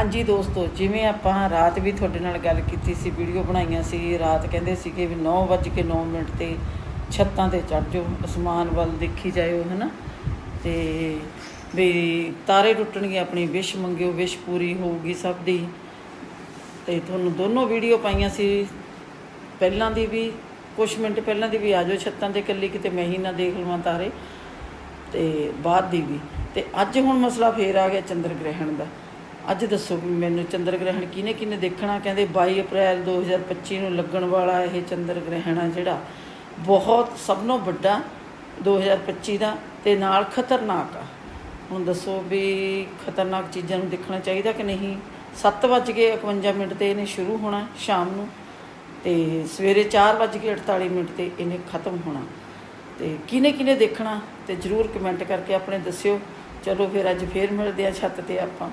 ਹਾਂਜੀ ਦੋਸਤੋ, ਜਿਵੇਂ ਆਪਾਂ ਰਾਤ ਵੀ ਤੁਹਾਡੇ ਨਾਲ ਗੱਲ ਕੀਤੀ ਸੀ, ਵੀਡੀਓ ਬਣਾਈਆਂ ਸੀ, ਰਾਤ ਕਹਿੰਦੇ ਸੀਗੇ ਵੀ 9:09 ਮਿੰਟ ਤੇ ਛੱਤਾਂ ਤੇ ਚੜ ਜਾਓ, ਅਸਮਾਨ ਵੱਲ ਦੇਖੀ ਜਾਇਓ, ਹਨਾ? ਤੇ ਵੀ ਤਾਰੇ ਟੁੱਟਣਗੇ ਆਪਣੀ, ਵਿਸ਼ ਮੰਗਿਓ, ਵਿਸ਼ ਪੂਰੀ ਹੋਊਗੀ ਸਭ ਦੀ। ਤੇ ਤੁਹਾਨੂੰ ਦੋਨੋਂ ਵੀਡੀਓ ਪਾਈਆਂ ਸੀ। ਪਹਿਲਾਂ ਦੀ ਵੀ ਕੁਝ ਮਿੰਟ ਪਹਿਲਾਂ ਦੀ ਵੀ ਆ ਜਾਓ ਛੱਤਾਂ ਤੇ ਇਕੱਲੀ ਕਿਤੇ, ਮੈਂ ਹੀ ਨਾ ਦੇਖ ਲਵਾਂ ਤਾਰੇ। ਤੇ ਬਾਅਦ ਦੀ ਵੀ। ਤੇ ਅੱਜ ਹੁਣ ਮਸਲਾ ਫੇਰ ਆ ਗਿਆ ਚੰਦਰ ਗ੍ਰਹਿਣ ਦਾ। ਅੱਜ ਦੱਸੋ ਵੀ ਮੈਨੂੰ ਚੰਦਰ ਗ੍ਰਹਿਣ ਕਿਹਨੇ ਕਿਹਨੇ ਦੇਖਣਾ? ਕਹਿੰਦੇ 22 ਅਪ੍ਰੈਲ 2025 ਨੂੰ ਲੱਗਣ ਵਾਲਾ ਇਹ ਚੰਦਰ ਗ੍ਰਹਿਣ ਆ ਜਿਹੜਾ ਬਹੁਤ ਸਭ ਤੋਂ ਵੱਡਾ 2025 ਦਾ ਤੇ ਨਾਲ ਖਤਰਨਾਕ ਆ। ਹੁਣ ਦੱਸੋ ਵੀ ਖਤਰਨਾਕ ਚੀਜ਼ਾਂ ਨੂੰ ਦੇਖਣਾ ਚਾਹੀਦਾ ਕਿ ਨਹੀਂ? 7:51 ਮਿੰਟ ਤੇ ਇਹਨੇ ਸ਼ੁਰੂ ਹੋਣਾ ਸ਼ਾਮ ਨੂੰ ਤੇ ਸਵੇਰੇ 4:48 ਮਿੰਟ ਤੇ ਇਹਨੇ ਖਤਮ ਹੋਣਾ। ਤੇ ਕਿਨੇ ਕਿਨੇ ਦੇਖਣਾ? ਤੇ ਜਰੂਰ ਕਮੈਂਟ ਕਰਕੇ ਆਪਣੇ ਦੱਸਿਓ। ਚਲੋ ਫਿਰ ਅੱਜ ਫੇਰ ਮਿਲਦੇ ਆ ਛੱਤ ਤੇ ਆਪਾਂ।